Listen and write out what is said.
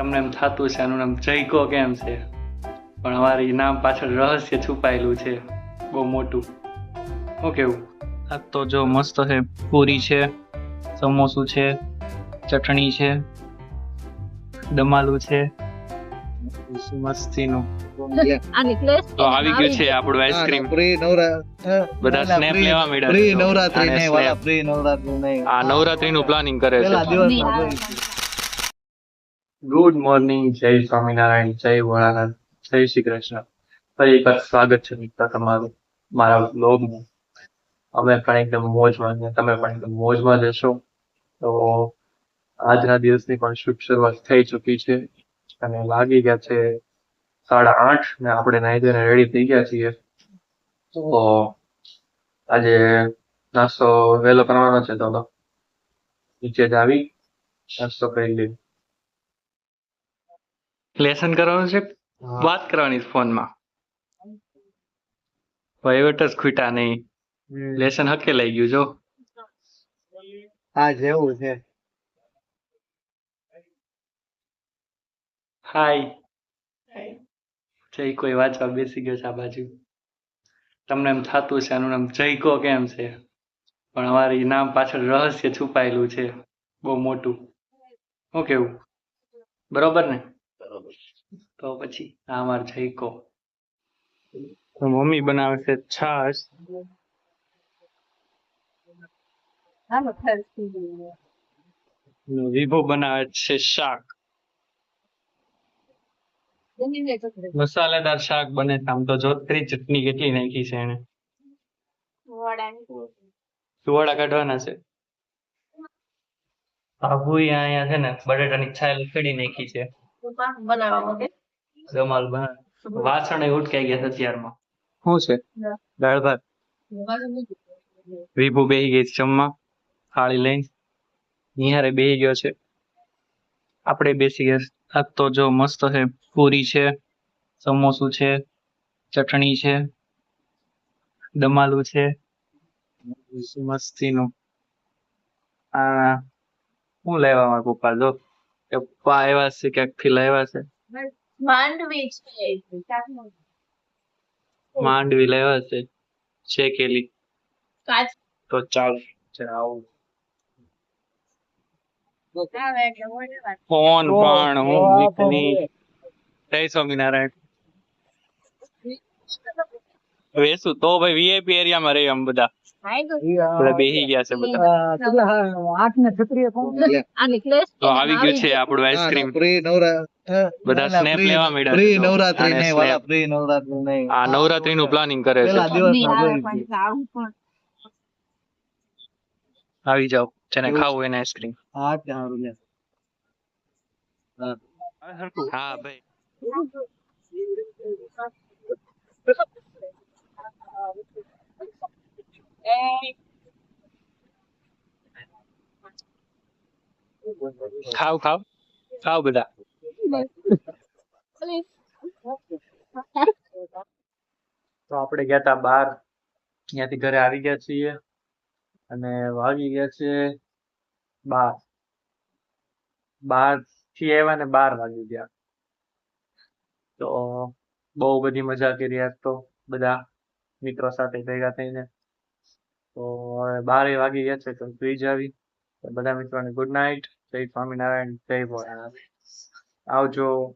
તમને એમ થતું છે આનું નામ જયકો કેમ છે? પણ અમારી નામ પાછળ રહસ્ય છુપાયેલું છે બહુ મોટું. શું કેવું? આ તો જો મસ્ત છે પૂરી છે સમોસું છે ચટણી છે દમાલું છે. મસ્તીનું. તો આવી ગયું છે આપણું આઈસ્ક્રીમ પ્રી નવરા બધા લેવા પ્રી નવરાત્રી નહીં વાલા પ્રી નવરાત્રી નહીં. આ નવરાત્રી નું પ્લાનિંગ કરે છે. ગુડ મોર્નિંગ જય સ્વામિનારાયણ, જય ભોળાનાથ, જય શ્રી કૃષ્ણ. ફરી એકવાર સ્વાગત છે મિત્ર તમારું, મારા બ્લોગમાં અમે પણ એકદમ મોજમાં તમે પણ એકદમ મોજમાં જશો તો આજના દિવસની પણ શુભ શરૂઆત થઈ ચૂકી છે અને લાગી ગયા છે સાડા આઠ ને આપણે નાહી ધોઈને રેડી થઈ ગયા છીએ. તો આજે નાસ્તો વહેલો કરવાનો છે તો નીચે જ આવી, નાસ્તો કરી લઈએ. લેસન કરવાનું છે? વાત કરવાની ફોનમાં વહીવટ જ ખૂટા નહીં. લેસન હકે લઈ ગયું જો. હા જેવું છે. હાય જય કોઈ વાંચવા બેસી ગયો છે આ બાજુ. તમને એમ થતું છે આનું નામ જયકો કેમ છે? પણ અમારી નામ પાછળ રહસ્ય છુપાયેલું છે બહુ મોટું. શું કેવું? બરોબર ને? તો પછી આ માર જઈકો મમ્મી બનાવે છે છાશ વિભો બનાવે છે શાક. મસાલેદાર શાક બને આમ તો જોતરી ચટણી કેટલી નાખી છે એને. સુવાડા કાઢવાના છે. બાબુ અહીંયા છે ને બટેટાની છાલ ખેડી નાખી છે. બનાવવા માટે જમાલ બન. વાસણ એ ઉટકાઈ ગયા છે અત્યારમાં. શું છે? દાળ ભાત? વિભુ બેહી ગઈ છે જમવા થાળી લઈને. નિહારે બેહી ગયો છે. આપણે બેસી ગયા આ તો જો મસ્ત છે. પૂરી છે સમોસું છે ચટણી છે દમાલું છે. મસ્તીનું. આ શું લેવા મારા પપ્પા? જો પપ્પા આવ્યા છે ક્યાંકથી લાવ્યા છે? માંડવી છે. માંડવી લેવા છે. શેકેલી કાચ. તો ચાલ વાત. ફોન પણ હું વિકની જય સ્વામિનારાયણ. વેસુ તો ભાઈ વીઆઈપી એરિયામાં રહી અમે બધા. આપડે બેસી બેહી ગયા છે બધા. આઠ ને છત્રીએ આ necklace તો આવી ગયું છે આપણું આઈસ્ક્રીમ નવરા બધા snap લેવા માંડ્યા પ્રી નવરાત્રી નહીં વાલા પ્રી નવરાત્રી નહીં. આ નવરાત્રી નું પ્લાનિંગ કરે છે. પેલા દિવસ નહીં આવે પણ આવું પણ. આવી જાવ જેને ખાવું એને આઈસ્ક્રીમ હા ત્યાં રૂપિયા હા ભાઈ. ખાવ ખાવ. ખાવ બધા. તો આપણે ગયા તા બાર. ત્યાંથી ઘરે આવી ગયા છીએ અને વાગી ગયા છે બાર. બારથી આવ્યા ને બાર વાગી ગયા. તો બહુ બધી મજા કરી આજ તો બધા મિત્રો સાથે ભેગા થઈને. તો બારે વાગી ગયા છે તો સુઈ જાવી બધા મિત્રોને ગુડ નાઇટ જય સ્વામિનારાયણ, જય ભોળાનાથ. આવજો.